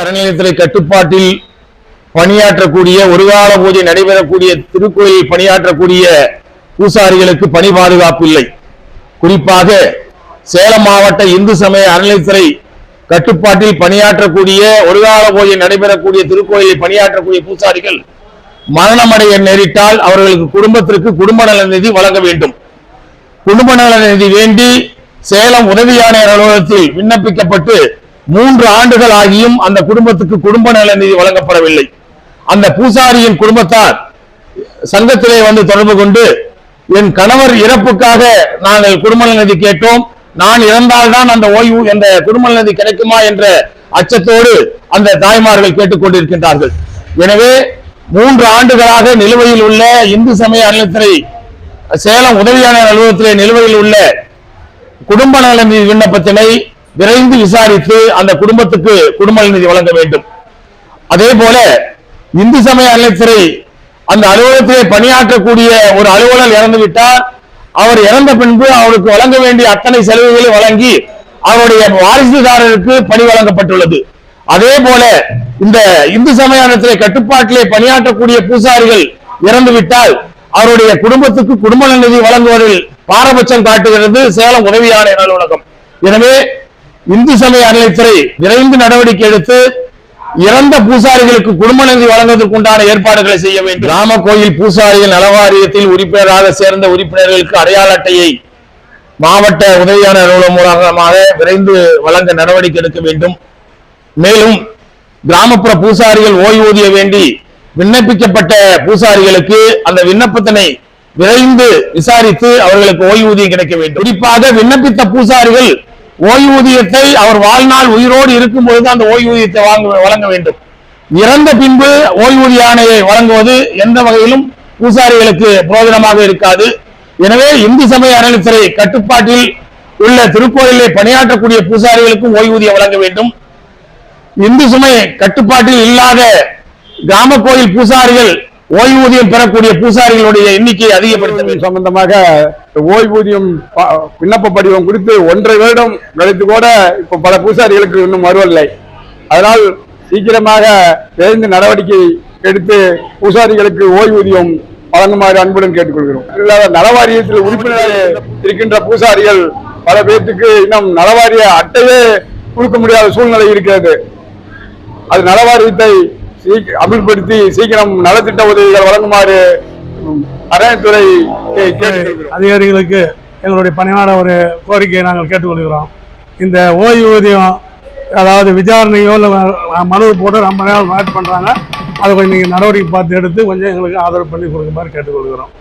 அறநிலையத்துறை கட்டுப்பாட்டில் பணியாற்றக்கூடிய ஒரு கால பூஜை நடைபெறக்கூடிய திருக்கோயிலில் பணியாற்றக்கூடிய பூசாரிகளுக்கு பணி பாதுகாப்பு இல்லை. குறிப்பாக சேலம் மாவட்ட இந்து சமய அறநிலையத்துறை கட்டுப்பாட்டில் பணியாற்றக்கூடிய ஒரு கால பூஜை நடைபெறக்கூடிய திருக்கோயிலில் பணியாற்றக்கூடிய பூசாரிகள் மரணமடைய நேரிட்டால் அவர்களுக்கு குடும்பத்திற்கு குடும்ப நல நிதி வழங்க வேண்டும். குடும்ப நல நிதி வேண்டி சேலம் உதவி ஆணையர் அலுவலகத்தில் விண்ணப்பிக்கப்பட்டு மூன்று ஆண்டுகள் ஆகியும் அந்த குடும்பத்துக்கு குடும்ப நல நிதி வழங்கப்படவில்லை. அந்த பூசாரியின் குடும்பத்தார் சங்கத்திலே வந்து தொடர்பு கொண்டு என் கணவர் இறப்புக்காக நாங்கள் குடும்ப நிதி கேட்டோம். நான் இறந்தால்தான் அந்த ஓய்வு என்ற குடும்ப நிதி கிடைக்குமா? என்ற அச்சத்தோடு அந்த தாய்மார்கள் கேட்டுக்கொண்டிருக்கின்றார்கள். எனவே மூன்று ஆண்டுகளாக நிலுவையில் உள்ள இந்து சமய அறநிலையத்துறை சேலம் உதவியான அலுவலகத்திலே நிலுவையில் உள்ள குடும்ப நல நிதி விண்ணப்பத்தினை விரைந்து விசாரித்து அந்த குடும்பத்துக்கு குடும்ப நிதி வழங்க வேண்டும். அதே போல இந்து சமய அறநிலையத்துறை அந்த அலுவலகத்திலே பணியாற்றக்கூடிய ஒரு அலுவலர் இறந்து விட்டால் அவர் இறந்த பின்பு அவருக்கு வழங்க வேண்டிய அத்தனை செலவுகளை வழங்கி அவருடைய வாரிசுதாரருக்கு பணி வழங்கப்பட்டுள்ளது. அதே போல இந்த இந்து சமய அறநிலையத்துறை கட்டுப்பாட்டிலே பணியாற்றக்கூடிய பூசாரிகள் இறந்து விட்டால் அவருடைய குடும்பத்துக்கு குடும்ப நிதி வழங்குவதில் பாரபட்சம் காட்டுகிறது. சேலம் உதவி ஆணையர் அலுவலகம். எனவே இந்து சமய அறநிலைத்துறை விரைந்து நடவடிக்கை எடுத்து இறந்த பூசாரிகளுக்கு குடும்ப நிதி வழங்குவதற்கு உண்டான ஏற்பாடுகளை செய்ய வேண்டும். கிராம கோயில் பூசாரிகள் நலவாரியத்தில் உறுப்பினராக சேர்ந்த உறுப்பினர்களுக்கு அடையாள அட்டையை மாவட்ட உதவியான அலுவலகம் மூலமாக விரைந்து வழங்க நடவடிக்கை எடுக்க வேண்டும். மேலும் கிராமப்புற பூசாரிகள் ஓய்வூதிய வேண்டி விண்ணப்பிக்கப்பட்ட பூசாரிகளுக்கு அந்த விண்ணப்பத்தினை விரைந்து விசாரித்து அவர்களுக்கு ஓய்வூதியம் கிடைக்க வேண்டும். குறிப்பாக விண்ணப்பித்த பூசாரிகள் ஓய்வூதியத்தை அவர் வாழ்நாள் உயிரோடு இருக்கும்பொழுது அந்த ஓய்வூதியத்தை வாங்க வழங்க வேண்டும். இறந்த பின்பு ஓய்வூதிய ஆணையை வழங்குவது எந்த வகையிலும் பூசாரிகளுக்கு பிரயோஜனமாக இருக்காது. எனவே இந்து சமய அறநிலைத்துறை கட்டுப்பாட்டில் உள்ள திருக்கோயிலை பணியாற்றக்கூடிய பூசாரிகளுக்கும் ஓய்வூதியம் வழங்க வேண்டும். இந்து சுமை கட்டுப்பாட்டில் இல்லாத கிராம கோயில் பூசாரிகள் ஓய்வூதியம் பெறக்கூடிய பூசாரிகளுடைய எண்ணிக்கையை அதிகப்படுத்த சம்பந்தமாக ஓய்வூதியம் ப- விண்ணப்ப படிவம் குறித்து ஒன்றரை வருடம் கழித்து கூட இப்ப பல பூசாரிகளுக்கு இன்னும் வருவதில்லை. அதனால் சீக்கிரமாக தெரிந்து நடவடிக்கை எடுத்து பூசாரிகளுக்கு ஓய்வூதியம் வழங்குமாறு அன்புடன் கேட்டுக்கொள்கிறோம். இல்லாத நலவாரியத்தில் உறுப்பினர் இருக்கின்ற பூசாரிகள் பல பேர்த்துக்கு இன்னும் நலவாரிய அட்டையே கொடுக்க முடியாத சூழ்நிலை இருக்கிறது. அது நலவாரியத்தை அமல்படுத்தி சீக்கிரம் நலத்திட்ட உதவிகள் வழங்குமாறு அறநிலைத்துறை அதிகாரிகளுக்கு எங்களுடைய பணியாள ஒரு கோரிக்கையை நாங்கள் கேட்டுக்கொள்கிறோம். இந்த ஓய்வூதியம் அதாவது விசாரணையோ இல்லை மனு போட்டு ரொம்ப நேரம் வெயிட் பண்ணுறாங்க அதை கொஞ்சம் நீங்கள் நடவடிக்கை பார்த்து எடுத்து கொஞ்சம் எங்களுக்கு ஆதரவு பண்ணி கொடுக்குமாறு கேட்டுக்கொள்கிறோம்.